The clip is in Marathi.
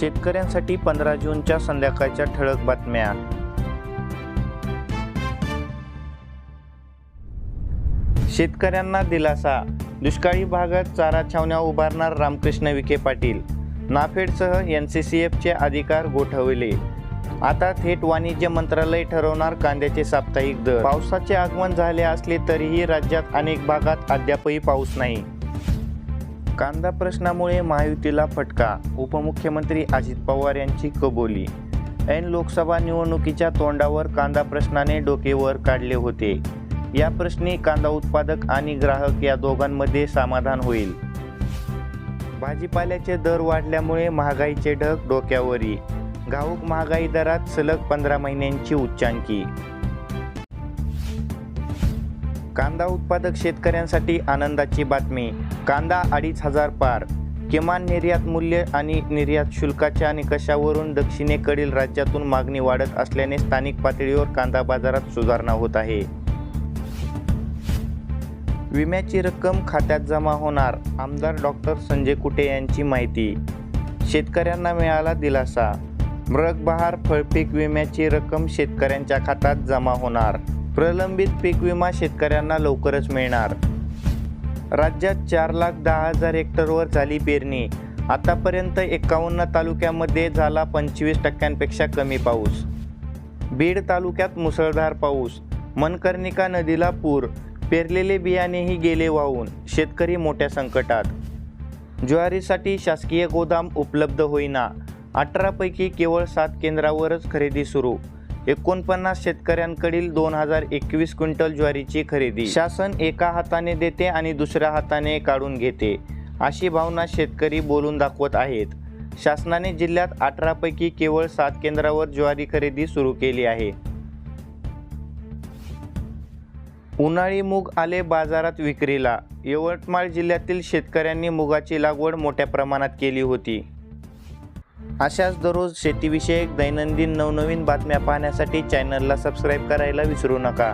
शेतकऱ्यांसाठी पंधरा जूनच्या संध्याकाळच्या ठळक बातम्या. शेतकऱ्यांना दिलासा. दुष्काळी भागात चारा छावण्या उभारणार रामकृष्ण विखे पाटील. नाफेडसह एन सी सी एफचे अधिकार गोठवले. आता थेट वाणिज्य मंत्रालय ठरवणार कांद्याचे साप्ताहिक दर. पावसाचे आगमन झाले असले तरीही राज्यात अनेक भागात अद्यापही पाऊस नाही. कांदा प्रश्नामुळे महायुतीला फटका उपमुख्यमंत्री अजित पवार यांची कबोली. ऐन लोकसभा निवडणुकीच्या तोंडावर कांदा प्रश्नाने डोके वर काढले होते. या प्रश्नी कांदा उत्पादक आणि ग्राहक या दोघांमध्ये समाधान होईल. भाजीपाल्याचे दर वाढल्यामुळे महागाईचे ढग डोक्यावरी. घाऊक महागाई दरात सलग पंधरा महिन्यांची उच्चांकी. कांदा उत्पादक शेतकऱ्यांसाठी आनंदाची बातमी. कांदा अडीच हजार पार. किमान निर्यात मूल्य आणि निर्यात शुल्काच्या निकषावरून दक्षिणेकडील राज्यातून मागणी वाढत असल्याने स्थानिक पातळीवर कांदा बाजारात सुधारणा होत आहे. विम्याची रक्कम खात्यात जमा होणार आमदार डॉक्टर संजय कुटे यांची माहिती. शेतकऱ्यांना मिळाला दिलासा. मृगबहार फळपीक विम्याची रक्कम शेतकऱ्यांच्या खात्यात जमा होणार. प्रलंबित पीक विमा शेतकऱ्यांना लवकरच मिळणार. राज्यात चार लाख दहा हजार हेक्टरवर झाली पेरणी. आतापर्यंत एकावन्न तालुक्यामध्ये झाला पंचवीस टक्क्यांपेक्षा कमी पाऊस. बीड तालुक्यात मुसळधार पाऊस. मनकर्णिका नदीला पूर. पेरलेले बियाणेही गेले वाहून. शेतकरी मोठ्या संकटात. ज्वारीसाठी शासकीय गोदाम उपलब्ध होईना. अठरापैकी केवळ सात केंद्रावरच खरेदी सुरू. एकोणपन्नास शेतकऱ्यांकडील दोन हजार एकवीस क्विंटल ज्वारीची खरेदी. शासन एका हाताने देते आणि दुसऱ्या हाताने काढून घेते अशी भावना शेतकरी बोलून दाखवत आहेत. शासनाने जिल्ह्यात अठरापैकी केवळ सात केंद्रावर ज्वारी खरेदी सुरू केली आहे. उन्हाळी मूग आले बाजारात विक्रीला. यवतमाळ जिल्ह्यातील शेतकऱ्यांनी मुगाची लागवड मोठ्या प्रमाणात केली होती. अशाच दररोज शेतीविषयक दैनंदिन नवनवीन बातम्या पाहण्यासाठी चॅनलला सबस्क्राईब करायला विसरू नका.